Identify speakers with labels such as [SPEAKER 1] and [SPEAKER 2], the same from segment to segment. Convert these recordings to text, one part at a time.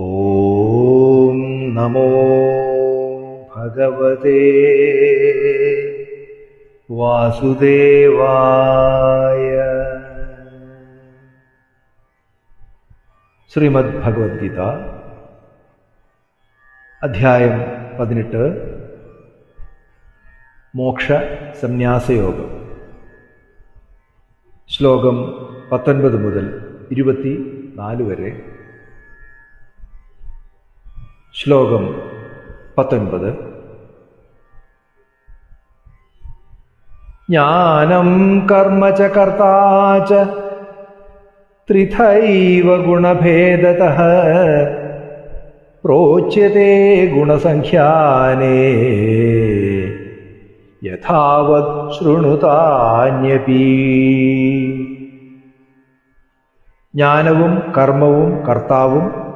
[SPEAKER 1] ഓം നമോ ഭഗവതേ. വാസുദേവായ. ശ്രീമദ് ഭഗവത്ഗീത അധ്യായം പതിനെട്ട്. മോക്ഷ സന്യാസയോഗം. ശ്ലോകം പത്തൊൻപത് മുതൽ ഇരുപത്തി നാല് വരെ ശ്ലോകം പത്തൊൻപത്. ജ്ഞാനം കർമ്മ ച കർത്താ ച ത്രിഥൈവ ഗുണഭേദത പ്രോച്യത്തെ ഗുണസംഖ്യാനേ. യഥാവത് ശൃണുതാന്യപി. ജ്ഞാനവും കർമ്മവും കർത്താവും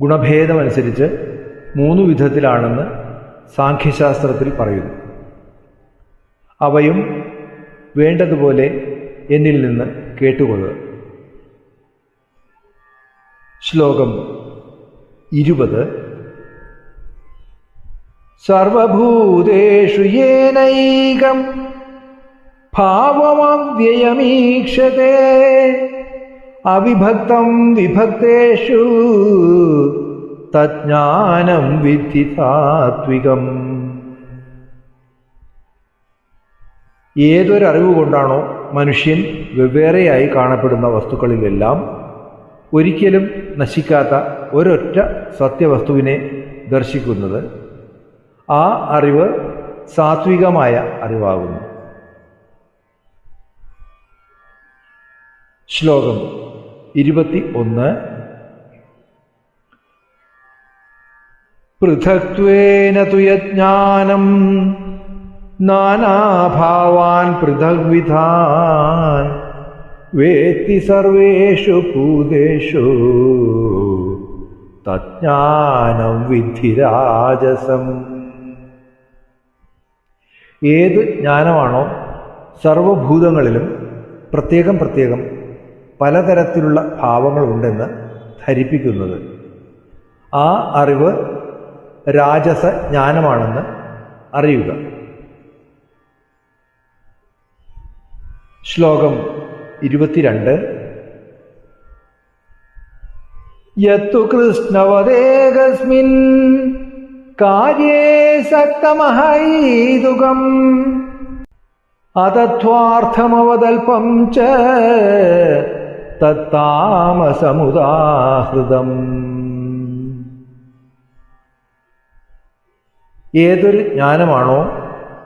[SPEAKER 1] ഗുണഭേദമനുസരിച്ച് മൂന്നു വിധത്തിലാണെന്ന് സാഖ്യശാസ്ത്രത്തിൽ പറയുന്നു. അവയും വേണ്ടതുപോലെ എന്നിൽ നിന്ന് കേട്ടുകൊള്ളുക. ശ്ലോകം ഇരുപത്. സർവഭൂതേഷു യേനൈകം ഭാവമവ്യയമീക്ഷത്തെ അവിഭക്തം വിഭക്തേഷു തജ്ഞാനം വിദ്ധി താത്വികം ഏതൊരറിവ് കൊണ്ടാണോ മനുഷ്യൻ വെവ്വേറെയായി കാണപ്പെടുന്ന വസ്തുക്കളിലെല്ലാം ഒരിക്കലും നശിക്കാത്ത ഒരൊറ്റ സത്യവസ്തുവിനെ ദർശിക്കുന്നത് ആ അറിവ് സാത്വികമായ അറിവാകുന്നു. ശ്ലോകം ഇരുപത്തി ഒന്ന് പൃഥക്വേന തുയജ്ഞാനം നാനാഭാവാൻ പൃഥക്വിധാൻ വേത്തി സർവേഷു ഭൂതേഷു തജ്ഞാനം വിധിരാജസം. ഏത് ജ്ഞാനമാണോ സർവഭൂതങ്ങളിലും പ്രത്യേകം പ്രത്യേകം പലതരത്തിലുള്ള ഭാവങ്ങളുണ്ടെന്ന് ധരിപ്പിക്കുന്നത്. ആ അറിവ് രാജസ ജ്ഞാനമാണെന്ന് അറിയുക. ശ്ലോകം ഇരുപത്തിരണ്ട്. യത്തു കൃഷ്ണവദേകസ്മിൻ കാര്യേ സക്തമഹൈതുകം. അതത്വാർത്ഥമവതൽപം ച തത്താമസമുദാഹൃതം. ഏതൊരു ജ്ഞാനമാണോ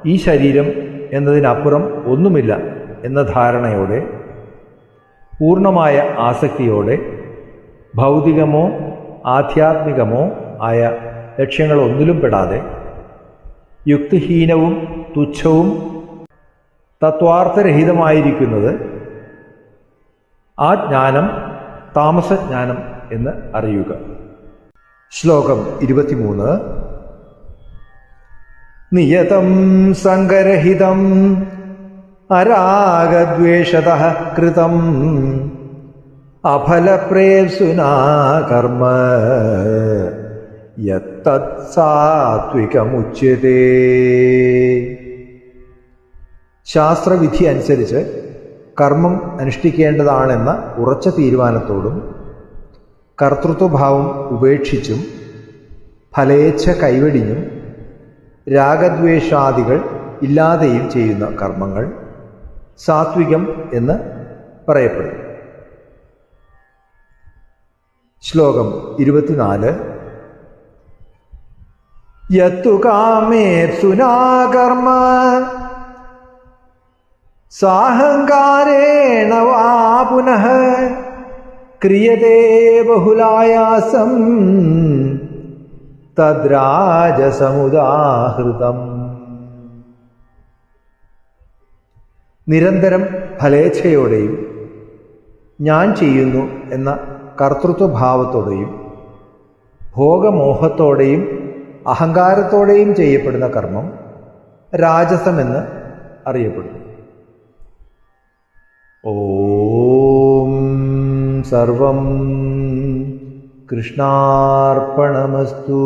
[SPEAKER 1] ഈ ശരീരം എന്നതിനപ്പുറം ഒന്നുമില്ല എന്ന ധാരണയോടെ പൂർണമായ ആസക്തിയോടെ ഭൗതികമോ ആധ്യാത്മികമോ ആയ ലക്ഷ്യങ്ങളൊന്നിലും പെടാതെ യുക്തിഹീനവും തുച്ഛവും തത്വാർത്ഥരഹിതമായിരിക്കുന്നത് ആ ജ്ഞാനം താമസജ്ഞാനം എന്ന് അറിയുക. ശ്ലോകം ഇരുപത്തിമൂന്ന്. നിയതം സങ്കരഹിതം അരാഗദ്വേഷത കൃതം അഫലപ്രേസുനാ കർമ്മ യത്തത് ശാസ്ത്രവിധി അനുസരിച്ച് കർമ്മം അനുഷ്ഠിക്കേണ്ടതാണെന്ന ഉറച്ച തീരുമാനത്തോടും കർത്തൃത്വഭാവം ഉപേക്ഷിച്ചും ഫലേച്ഛ കൈവെടിഞ്ഞും രാഗദ്വേഷാദികൾ ഇല്ലാതെയും ചെയ്യുന്ന കർമ്മങ്ങൾ സാത്വികം എന്ന് പറയപ്പെടും ശ്ലോകം ഇരുപത്തിനാല്. യത്തു കാമേപ്സുനാകർമ്മ സാഹങ്കാരേണ വാ പുനഃ. ക്രിയതേ ബഹുലായാസം തദ്രാജസമുദാഹൃതം. നിരന്തരം ഫലേച്ഛയോടെയും ഞാൻ ചെയ്യുന്നു എന്ന കർത്തൃത്വഭാവത്തോടെയും ഭോഗമോഹത്തോടെയും അഹങ്കാരത്തോടെയും ചെയ്യപ്പെടുന്ന കർമ്മം രാജസമെന്ന് അറിയപ്പെടുന്നു. ॐ सर्वं कृष्णार्पणमस्तु।